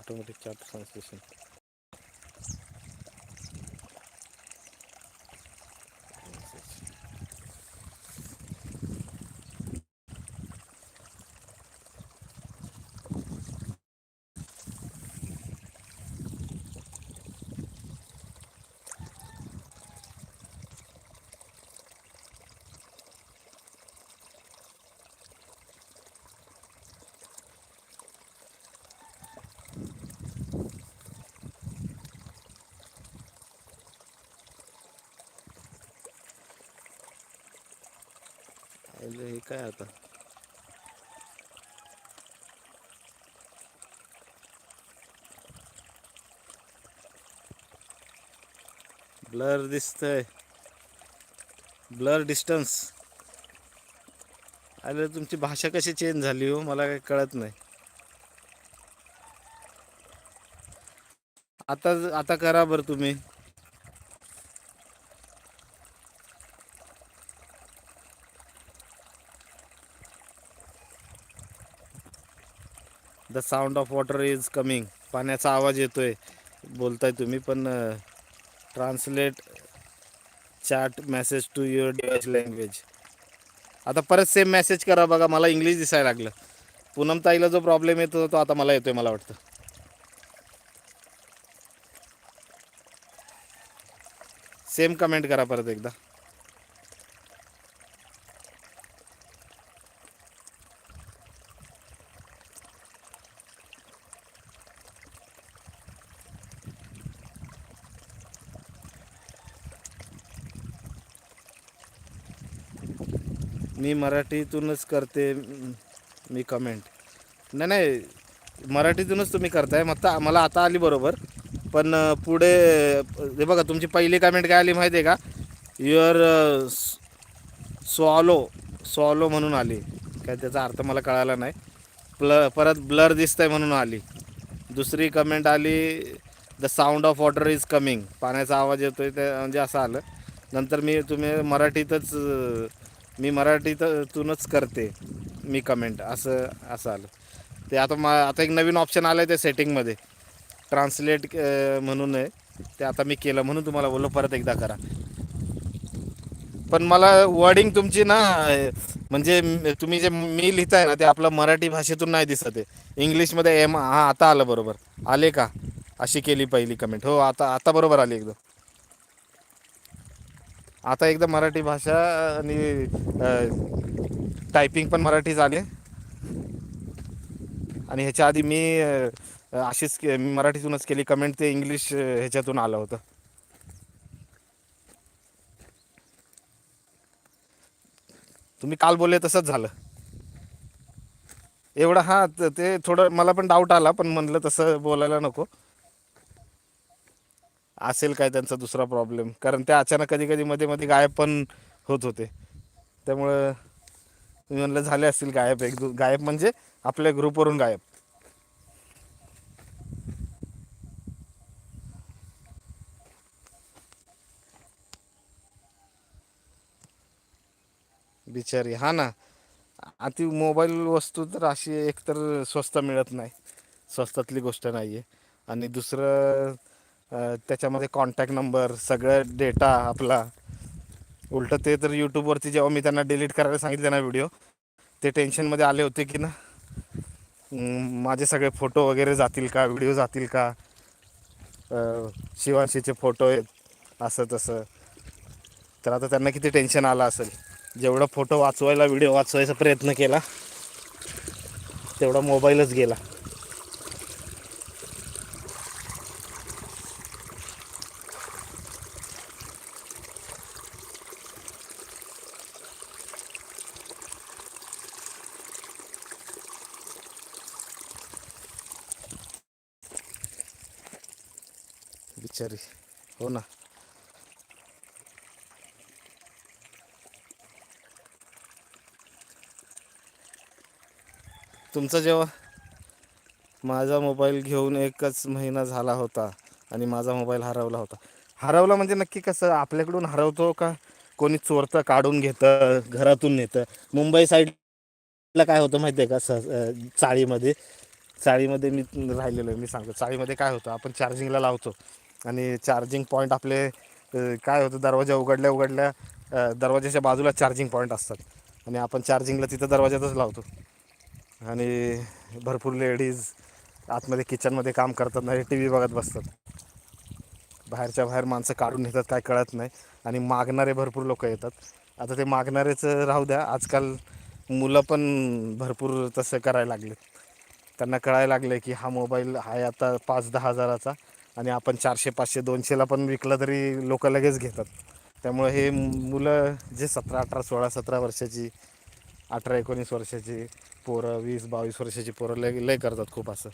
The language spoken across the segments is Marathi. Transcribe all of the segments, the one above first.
ऑटोमॅटिक चार्ट ट्रान्सलेशन हे काय आता? ब्लर दिसतंय. Blur distance. अरे तुमची भाषा कशी चेंज झाली हो? मला काही कळत नाही. आता आता करा बरं तुम्ही. The sound of water is coming पाण्याचा आवाज येतो आहे बोलताय तुम्ही पण translate chat message to your device language आता परत सेम मेसेज करा बघा मला इंग्लिश दिसायला लागलं. पूनम ताईला जो प्रॉब्लेम येतो तो आता मला येतोय मला वाटतं. सेम कमेंट करा परत एकदा. मी मराठीतूनच करते मी कमेंट नाही नाही मराठीतूनच तुम्ही करताय. मग आता मला आता आली बरोबर. पण पुढे हे बघा तुमची पहिली कमेंट काय आली माहिती आहे का युअर सॉलो सॉलो म्हणून आली. काय त्याचा अर्थ मला कळाला नाही. प्ल परत ब्लर दिसतंय म्हणून आली. दुसरी कमेंट आली the sound of water is coming पाण्याचा आवाज येतोय ते म्हणजे असं आलं. नंतर मी तुम्ही मराठीतच मी मराठीतूनच करते मी कमेंट असं असं आलं. ते आता मा आता एक नवीन ऑप्शन आलं आहे ते सेटिंगमध्ये ट्रान्सलेट म्हणून आहे. ते आता मी केलं म्हणून तुम्हाला बोललो परत एकदा करा. पण मला वर्डिंग तुमची ना म्हणजे तुम्ही जे मी लिहिताय ना ते आपलं मराठी भाषेतून नाही दिसत आहे. इंग्लिशमध्ये एम हां आता आलं बरोबर. आले का? अशी केली पहिली कमेंट हो आता आता बरोबर आली एकदम. आता एकदा मराठी भाषा आणि टायपिंग पण मराठी झाली. आणि ह्याच्या आधी मी अशीच के- मी मराठीतूनच केली. कमेंट ते इंग्लिश ह्याच्यातून आलं होतं. तुम्ही काल बोलले तसंच झालं. एवढं हां ते थोडं मला पण डाऊट आला पण म्हणलं तसं बोलायला नको. असेल काय त्यांचा दुसरा प्रॉब्लेम कारण ते अचानक कधी कधी मध्ये मध्ये गायब पण होत होते. त्यामुळं तुम्ही म्हणलं झाले असतील गायब. एक दो गायब म्हणजे आपल्या ग्रुपवरून गायब. बिचारी हा ना. अति मोबाईल वस्तू तर अशी एकतर स्वस्त मिळत नाही. स्वस्तातली गोष्ट नाही आहे आणि दुसरं त्याच्यामध्ये कॉन्टॅक्ट नंबर सगळं डेटा आपला. उलटं ते तर यूट्यूबवरती जेव्हा मी त्यांना डिलीट करायला सांगितले ना व्हिडिओ ते टेन्शनमध्ये आले होते की ना माझे सगळे फोटो वगैरे जातील का? व्हिडिओ जातील का? शिवांशीचे फोटो आहेत असं तसं. तर आता त्यांना किती टेन्शन आलं असेल. जेवढा फोटो वाचवायला व्हिडिओ वाचवायचा प्रयत्न केला तेवढा मोबाईलच गेला बिचारी हो ना तुमचं जेव्हा माझा मोबाईल घेऊन एकच महिना झाला होता आणि माझा मोबाईल हरवला होता. हरवला म्हणजे नक्की कसं आपल्याकडून हरवतो का? कोणी चोरतं काढून घेतं घरातून नेतं. मुंबई साईडला काय होतं माहिती आहे का? स चाळीमध्ये. चाळीमध्ये मी राहिलेलो आहे मी सांगतो. चाळीमध्ये काय होतं? आपण चार्जिंगला लावतो आणि चार्जिंग पॉईंट आपले काय होतं? दरवाजा उघडल्या उघडल्या दरवाजाच्या बाजूला चार्जिंग पॉईंट असतात. आणि आपण चार्जिंगला तिथं दरवाजातच लावतो. आणि भरपूर लेडीज आतमध्ये किचनमध्ये काम करतात नाही टी व्ही बघत बसतात. बाहेरच्या बाहेर माणसं काढून नेतात काय कळत नाही. आणि मागणारे भरपूर लोक येतात. आता ते मागणारेच राहू द्या. आजकाल मुलं पण भरपूर तसं करायला लागले त्यांना कळायला लागले की हा मोबाईल आहे आता पाच दहा हजाराचा आणि आपण चारशे पाचशे दोनशेला पण विकला तरी लोक लगेच घेतात. त्यामुळे हे मुलं जे सतरा अठरा सोळा सतरा वर्षाची अठरा एकोणीस वर्षाची पोरं वीस बावीस वर्षाची पोरं लय लय करतात खूप असं.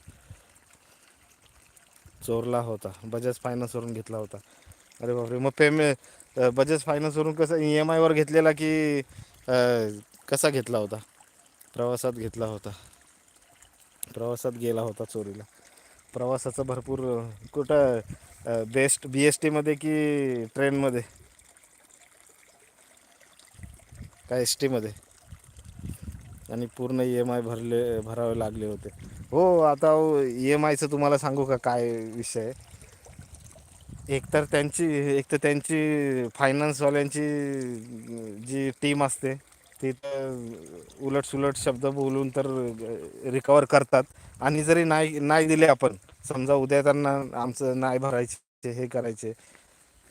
चोरला होता. बजाज फायनान्सवरून घेतला होता. अरे बापरे. मग पेमेंट बजाज फायनान्सवरून कसं ई एम आयवर घेतलेला की कसा घेतला होता? प्रवासात घेतला होता. प्रवासात गेला होता चोरीला. प्रवासाचं भरपूर कुठं बेस्ट बी एस टीमध्ये की ट्रेनमध्ये काय एस टीमध्ये आणि पूर्ण ई एम आय भरले भरावे लागले होते. हो आता ई एम आयचं तुम्हाला सांगू का काय विषय? आहे? एकतर त्यांची एक तर त्यांची फायनान्सवाल्यांची जी टीम असते ती तर उलटसुलट शब्द बोलून तर रिकवर करतात. आणि जरी नाही नाही दिले आपण समजा उद्या त्यांना आमचं नाही भरायचे हे करायचे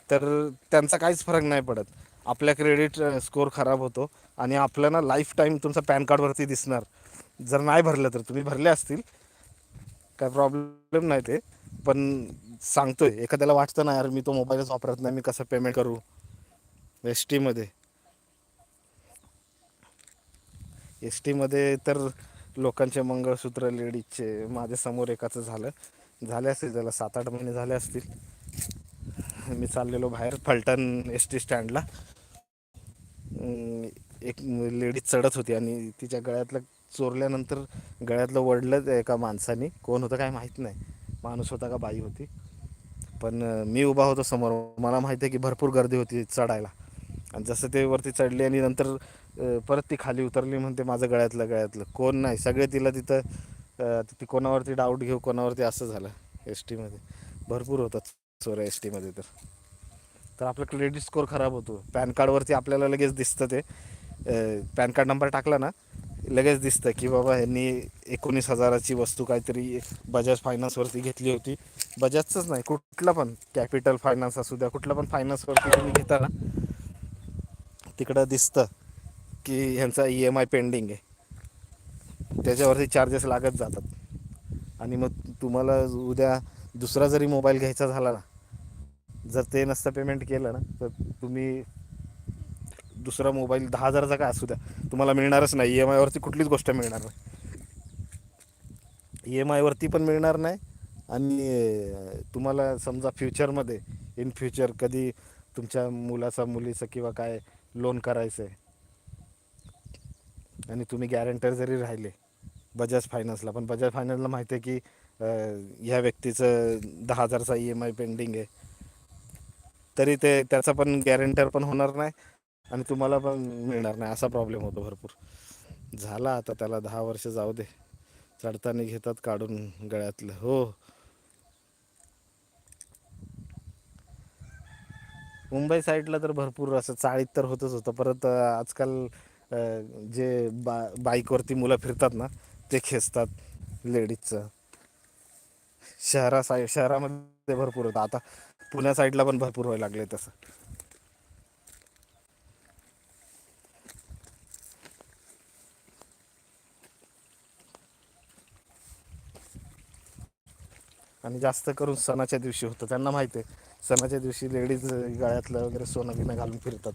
तर त्यांचा काहीच फरक नाही पडत. आपल्या क्रेडिट स्कोअर खराब होतो. आणि आपलं ना लाईफ टाईम तुमचं पॅन कार्डवरती दिसणार. जर नाही भरलं तर तुम्ही भरले असतील. काय प्रॉब्लेम नाही ते. पण सांगतोय एखाद्याला वाटतं ना यार मी तो मोबाईलच वापरत नाही मी कसं पेमेंट करू? एस टीमध्ये एस टीमध्ये तर लोकांचे मंगळसूत्र लेडीजचे माझ्यासमोर एकाचं झालं. झाले असतील त्याला सात आठ महिने झाले असतील. मी चाललेलो बाहेर फलटण एस टी स्टँडला एक लेडीज चढत होती आणि तिच्या गळ्यातलं चोरल्यानंतर गळ्यातलं वडलं एका माणसाने. कोण होतं काय माहीत नाही. माणूस होता का बाई होती. पण मी उभा होतो समोर. मला माहिती आहे की भरपूर गर्दी होती चढायला. आणि जसं ते वरती चढले आणि नंतर परत ती खाली उतरली म्हणते माझं गळ्यातलं गळ्यातलं. कोण नाही. सगळे तिला तिथं ती कोणावरती डाऊट घेऊ कोणावरती असं झालं एस टीमध्ये भरपूर होतात चोर एस टीमध्ये तर. तर आपलं क्रेडिट स्कोअर खराब होतो. पॅन कार्डवरती आपल्याला लगेच दिसतं ते. पॅन कार्ड नंबर टाकला ना लगेच दिसतं की बाबा ह्यांनी एकोणीस हजाराची वस्तू काहीतरी बजाज फायनान्सवरती घेतली होती. बजाजचंच नाही कुठला पण कॅपिटल फायनान्स असू द्या कुठला पण फायनान्सवरती तुम्ही घेता ना तिकडं दिसतं की ह्यांचा ई एम आय पेंडिंग आहे. त्याच्यावरती चार्जेस लागत जातात. आणि मग तुम्हाला उद्या दुसरा जरी मोबाईल घ्यायचा झाला ना जर ते नसतं पेमेंट केलं ना तर तुम्ही दुसरा मोबाईल दहा हजाराचा काय असू द्या. तुम्हाला मिळणारच नाही. ई एम आयवरती कुठलीच गोष्ट मिळणार नाही. ई एम आयवरती पण मिळणार नाही. आणि तुम्हाला समजा फ्युचरमध्ये इन फ्युचर कधी तुमच्या मुलाचा मुलीचं किंवा काय लोन करायचं आहे आणि तुम्ही गॅरंटर जरी राहिले बजाज फायनान्सला पण बजाज फायनान्सला माहिती आहे की ह्या व्यक्तीचं दहा हजारचा ई एम आय पेंडिंग आहे. तरी ते त्याचा पण गॅरंटर पण होणार नाही. आणि तुम्हाला पण मिळणार नाही. असा प्रॉब्लेम होतो भरपूर. झाला आता त्याला दहा वर्ष जाऊ दे. चढताना घेतात काढून गळ्यातलं. हो. मुंबई साईडला तर भरपूर असं चाळीत तर होतच होतं. परत आजकाल जे बा बाईकवरती मुलं फिरतात ना ते खेचतात लेडीजचं शहरा साईड शहरामध्ये भरपूर होतं. आता पुण्या साईडला पण भरपूर व्हायला लागले तसं. आणि जास्त करून सणाच्या दिवशी होतं. त्यांना माहिती आहे सणाच्या दिवशी लेडीज गळ्यातलं वगैरे सोनं बिनं घालून फिरतात.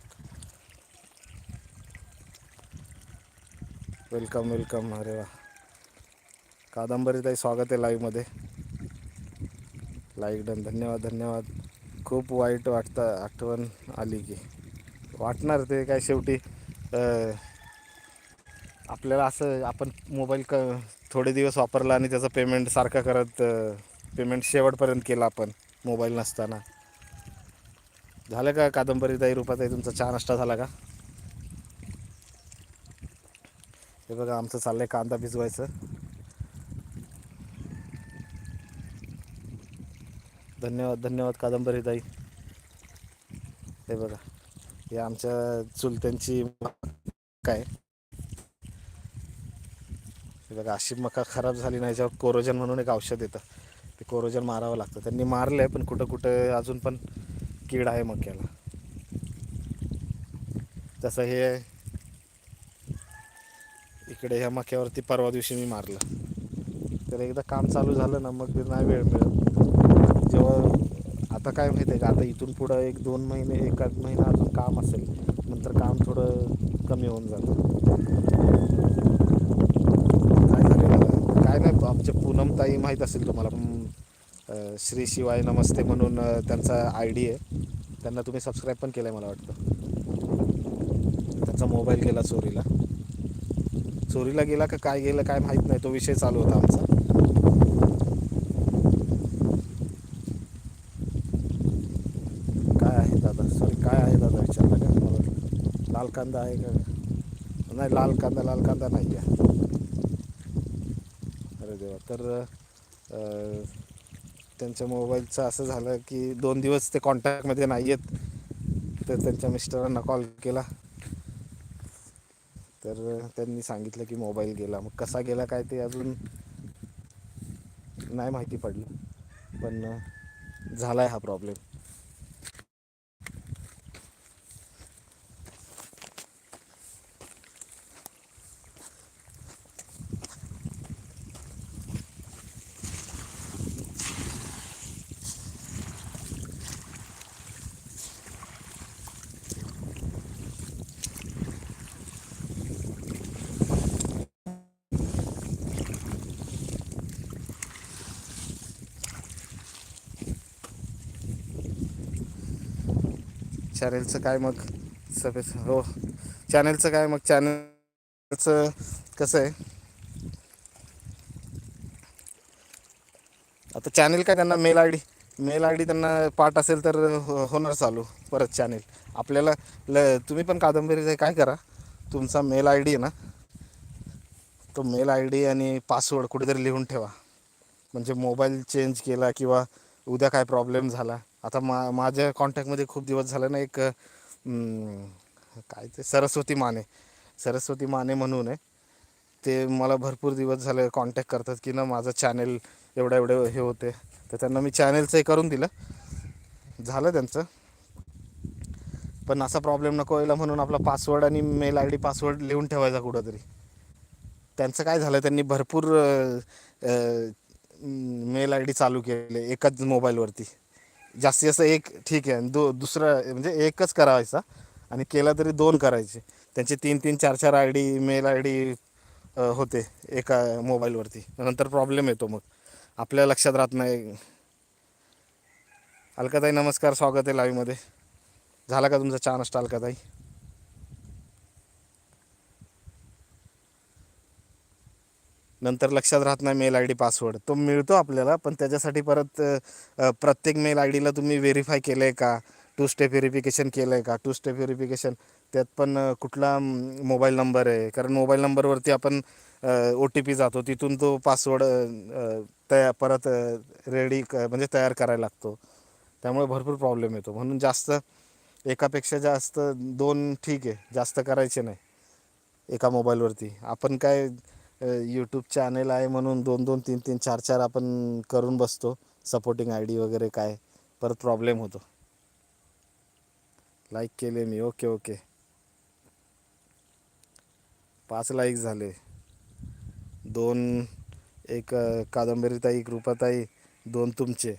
वेलकम वेलकम अरे वा. कादंबरीताई स्वागत आहे लाईव्हमध्ये लाईक डन धन्यवाद धन्यवाद. खूप वाईट वाटतं आठवण आली की. वाटणार ते काय शेवटी? आपल्याला असं आपण मोबाईल क थोडे दिवस वापरला आणि त्याचं पेमेंट सारखं करत पेमेंट शेवटपर्यंत केला आपण मोबाईल नसताना. झालं का कादंबरीताई आहे तुमचा चहा नाष्टा झाला का? हे बघा आमचं चाललंय कांदा भिजवायचं. धन्यवाद धन्यवाद कादंबरीताई हे बघा हे आमच्या चुलत्यांची काय हे बघा अशी मका खराब झाली नाही जेव्हा कोरोजन म्हणून एक औषध येतं. ते कोरोजन मारावं लागतं. त्यांनी मारलं आहे पण कुठं कुठं अजून पण कीड आहे मक्याला. तसं हे इकडे ह्या मक्यावरती परवा दिवशी मी मारलं. तर एकदा काम चालू झालं ना मग नाही वेळ मिळत. जेव्हा आता काय माहिती आहे का आता इथून पुढं एक दोन महिने एक आठ महिना अजून काम असेल नंतर काम थोडं कमी होऊन जातं. काय झालं काय नाही आमच्या पूनमताई माहीत असेल तुम्हाला. श्री शिवाय नमस्ते म्हणून त्यांचा आय डी आहे. त्यांना तुम्ही सबस्क्राईब पण केलं आहे मला वाटतं. त्यांचा मोबाईल गेला चोरीला. चोरीला गेला का काय गेलं काय माहीत नाही तो विषय चालू होता आमचा. काय आहे दादा? सॉरी काय आहे दादा विचारलं का? मला वाटलं. लाल कांदा आहे का? नाही लाल कांदा लाल कांदा नाही आहे अरे देवा. तर त्यांच्या मोबाईलचं असं झालं की दोन दिवस ते कॉन्टॅक्टमध्ये नाही आहेत तर त्यांच्या मिस्टरांना कॉल केला. तर त्यांनी सांगितलं की मोबाईल गेला. मग कसा गेला काय ते अजून नाही माहिती पडलं. पण झाला आहे हा प्रॉब्लेम चॅनेलचं काय मग? सफेद हो. चॅनेलचं काय मग? चॅनेलचं कसं आहे? आता चॅनेल काय त्यांना mail I D mail I D त्यांना पाठ असेल तर हो- होणार चालू परत चॅनेल आपल्याला ल तुम्ही पण कादंबरी काय करा? तुमचा मेल आय डी आहे ना? तो मेल आय डी आणि पासवर्ड कुठेतरी लिहून ठेवा. म्हणजे मोबाईल चेंज केला किंवा उद्या काय प्रॉब्लेम झाला आता मा माझ्या कॉन्टॅक्टमध्ये खूप दिवस झालं ना एक काय ते सरस्वती माने. सरस्वती माने म्हणून आहे. ते मला भरपूर दिवस झाले कॉन्टॅक्ट करतात की ना माझं चॅनेल एवढं एवढं हे होते. तर त्यांना मी चॅनेलचं हे करून दिलं. झालं त्यांचं. पण असा प्रॉब्लेम नको यायला म्हणून आपला पासवर्ड आणि मेल आय डी पासवर्ड लिहून ठेवायचा कुठंतरी. त्यांचं काय झालं त्यांनी भरपूर मेल आय डी चालू केले एकाच मोबाईलवरती. जास्तीत जास्त एक ठीक आहे. दु दुसरं म्हणजे एकच करायचा आणि केला तरी दोन करायचे. त्यांचे तीन तीन चार चार I D mail I D होते एका मोबाईलवरती. नंतर प्रॉब्लेम येतो मग. आपल्या लक्षात राहत नाही. अलकाताई नमस्कार. स्वागत आहे लाईव्हमध्ये. झाला का तुमचा चहा नाश्ता अलकाताई? नंतर लक्षात राहत नाही मेल आय डी पासवर्ड. तो मिळतो आपल्याला पण त्याच्यासाठी परत प्रत्येक मेल आय डीला तुम्ही व्हेरीफाय केलं आहे का? टू स्टेप व्हेरिफिकेशन केलं आहे का? टू स्टेप व्हेरिफिकेशन त्यात पण कुठला मोबाईल नंबर आहे? कारण मोबाईल नंबरवरती आपण ओ टी पी जातो तिथून तो पासवर्ड तया परत रेडी क म्हणजे तयार करायला लागतो. त्यामुळे भरपूर प्रॉब्लेम येतो. म्हणून जास्त एकापेक्षा जास्त दोन ठीक आहे. जास्त करायचे नाही एका मोबाईलवरती. आपण काय यूट्यूब चॅनेल आहे म्हणून दोन दोन तीन तीन चार चार आपण करून बसतो. सपोर्टिंग आय डी वगैरे काय परत प्रॉब्लेम होतो. लाईक केले मी. ओके ओके पाच लाईक झाले. दोन एक कादंबरीताई कृपाताई दोन तुमचे.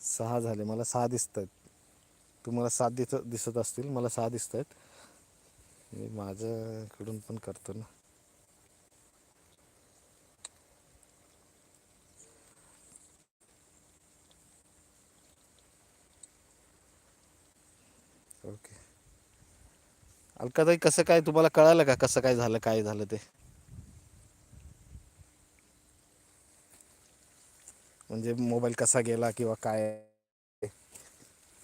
सहा झाले. मला सहा दिसत आहेत तुम्हाला सात दिस दिसत असतील. मला सहा दिसत आहेत मी माझ्याकडून पण करतो ना. ओके. अलकाताई कसं काय तुम्हाला कळालं का कसं काय झालं काय झालं ते? म्हणजे मोबाईल कसा गेला किंवा काय?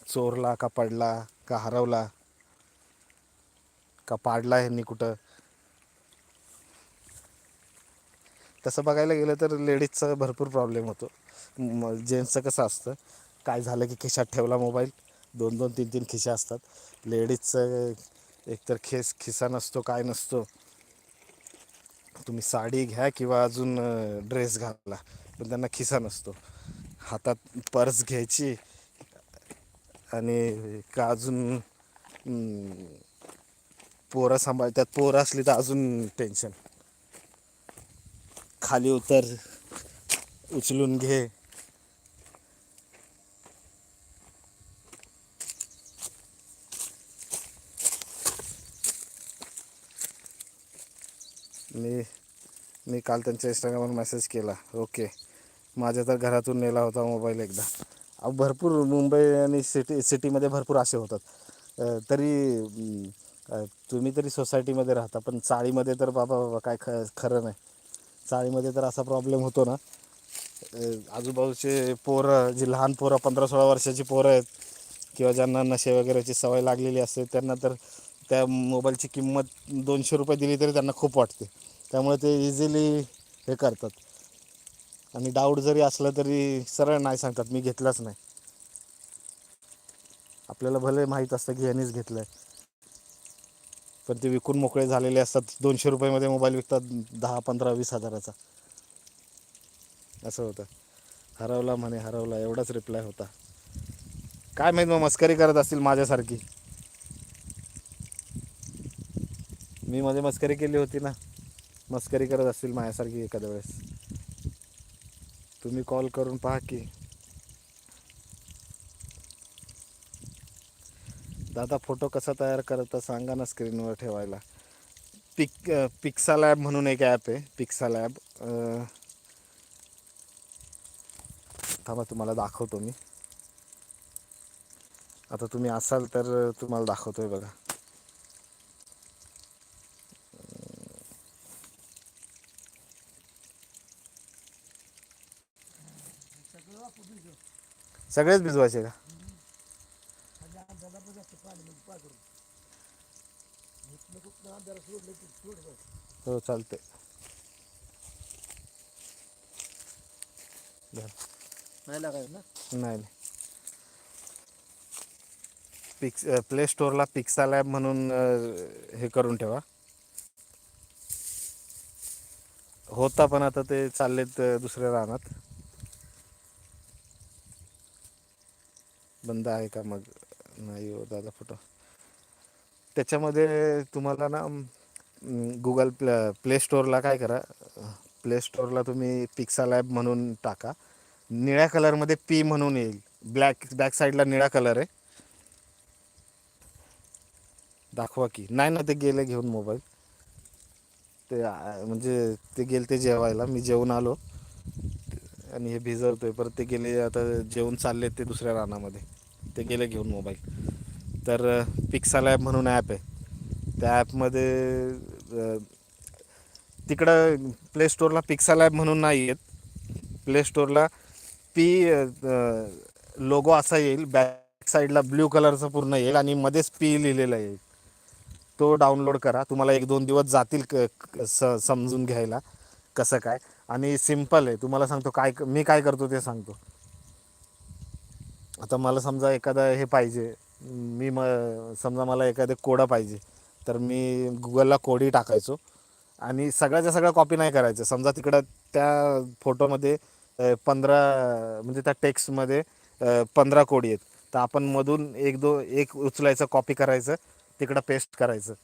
चोरला का पडला का हरवला? का पाडला ह्यांनी कुठं? तसं बघायला गेलं तर लेडीजचा भरपूर प्रॉब्लेम होतो. म जेंट्सचं कसं असतं काय झालं की खिशात ठेवला मोबाईल दोन दोन तीन तीन खिशा असतात. लेडीजचं एकतर खेस खिसा नसतो काय नसतो. तुम्ही साडी घ्या किंवा अजून ड्रेस घाला पण त्यांना खिसा नसतो. हातात पर्स घ्यायची आणि का अजून पोरं सांभाळतात. पोरं असली तर अजून टेन्शन खाली उतर उचलून घे. मी मी काल त्यांच्या इंस्टाग्रामवर मेसेज केला. ओके माझ्या तर घरातून नेला होता मोबाईल एकदा. भरपूर मुंबई आणि सिटी सिटीमध्ये भरपूर असे होतात. तरी तुम्ही तरी सोसायटीमध्ये राहता पण चाळीमध्ये तर बाबा बाबा काय ख खरं नाही. चाळीमध्ये तर असा प्रॉब्लेम होतो ना. आजूबाजूचे पोरं जी लहान पोरं पंधरा सोळा वर्षाची पोरं आहेत किंवा ज्यांना नशे वगैरेची सवय लागलेली असते त्यांना तर त्या मोबाईलची किंमत दोनशे रुपये दिली तरी त्यांना खूप वाटते. त्यामुळे ते इझिली हे करतात. आणि डाऊट जरी असलं तरी सरळ नाही सांगतात मी घेतलाच नाही. आपल्याला भले माहीत असतं की यांनीच घेतलं आहे पण ते विकून मोकळे झालेले असतात. दोनशे रुपयामध्ये मोबाईल विकतात दहा पंधरा वीस हजाराचा. असं होतं. हरवला म्हणे हरवला. एवढाच रिप्लाय होता. काय माहीत मग मस्करी करत असतील माझ्यासारखी. मी मध्ये मस्करी केली होती ना. मस्करी करत असतील माझ्यासारखी एखाद्या वेळेस. तुम्ही कॉल करून पहा की. दादा फोटो कसा तयार करता सांगा ना स्क्रीनवर ठेवायला. पिक पिक्सा लॅब म्हणून एक ॲप आहे पिक्सा लॅब. थांबा तुम्हाला दाखवतो मी. आता तुम्ही असाल तर तुम्हाला दाखवतोय बघा. सगळेच भिजवायचे का? हो चालते नाही लागायचं ना? नाही नाही. पिक्स प्ले स्टोअरला पिक्सा लॅब म्हणून हे करून ठेवा. होता पण आता ते चाललेत दुसऱ्या रानात. बंद आहे का मग? नाही हो दादा फोटो. त्याच्यामध्ये तुम्हाला ना गुगल प्ले प्ले स्टोअरला काय करा. प्ले स्टोअरला तुम्ही पिक्सा लॅब म्हणून टाका. निळ्या कलरमध्ये पी म्हणून येईल. ब्लॅक बॅक साईडला निळा कलर आहे. दाखवा की. नाही ना ते गेले घेऊन मोबाईल ते म्हणजे ते गेले ते जेवायला. मी जेवून आलो. आणि हे भिजवतोय. परत ते गेले आता जेवून चालले ते दुसऱ्या रानामध्ये. ते गेले घेऊन मोबाईल तर पिक्सल ॲप म्हणून ॲप आहे. त्या ॲपमध्ये तिकडं प्ले स्टोअरला पिक्सल ॲप म्हणून नाही आहेत प्ले स्टोअरला पी लोगो असा येईल. बॅक साईडला ब्ल्यू कलरचा पूर्ण येईल आणि मध्येच पी लिहिलेला येईल. तो डाउनलोड करा. तुम्हाला एक दोन दिवस जातील क स समजून घ्यायला कसं काय. आणि सिंपल आहे. तुम्हाला सांगतो काय मी काय करतो ते सांगतो. आता मला समजा एखादा हे पाहिजे. मी म समजा मला एखादं कोडं पाहिजे तर मी गुगलला कोडी टाकायचो. आणि सगळ्याच्या सगळ्या कॉपी नाही करायचं. समजा तिकडं त्या फोटोमध्ये पंधरा म्हणजे त्या टेक्स्टमध्ये पंधरा कोडी आहेत. तर आपण मधून एक दो एक उचलायचं कॉपी करायचं तिकडं पेस्ट करायचं.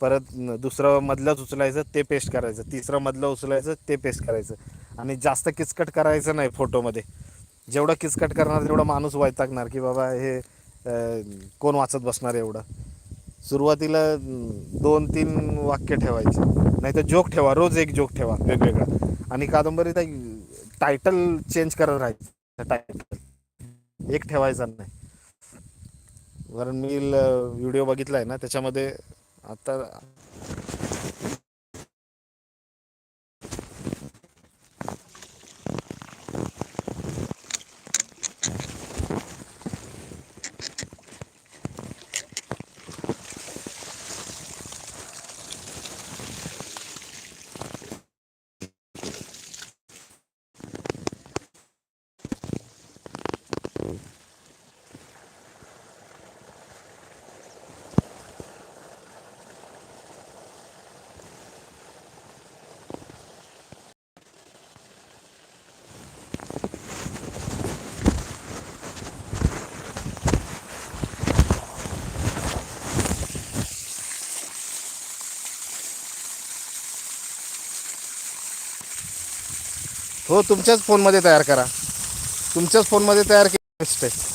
परत दुसरं मधलंच उचलायचं ते पेस्ट करायचं. तिसरं मधलं उचलायचं ते पेस्ट करायचं. आणि जास्त किचकट करायचं नाही फोटोमध्ये जेवढं किचकट करणार तेवढा माणूस वैतागणार की बाबा हे कोण वाचत बसणार एवढं? सुरुवातीला दोन तीन वाक्य ठेवायचे. नाही तर जोक ठेवा रोज एक जोक ठेवा वेगवेगळा. आणि कादंबरीचा टायटल चेंज करत राहायचं टायटल एक ठेवायचा नाही. कारण मी व्हिडिओ बघितला आहे ना त्याच्यामध्ये आता हो तुमच्याच फोनमध्ये तयार करा. तुमच्याच फोनमध्ये तयार केली बेस्ट आहे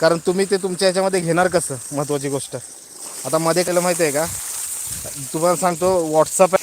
कारण तुम्ही ते तुमच्या याच्यामध्ये घेणार कसं? महत्त्वाची गोष्ट. आता मध्ये केलं माहिती आहे का? तुम्हाला सांगतो व्हॉट्सअप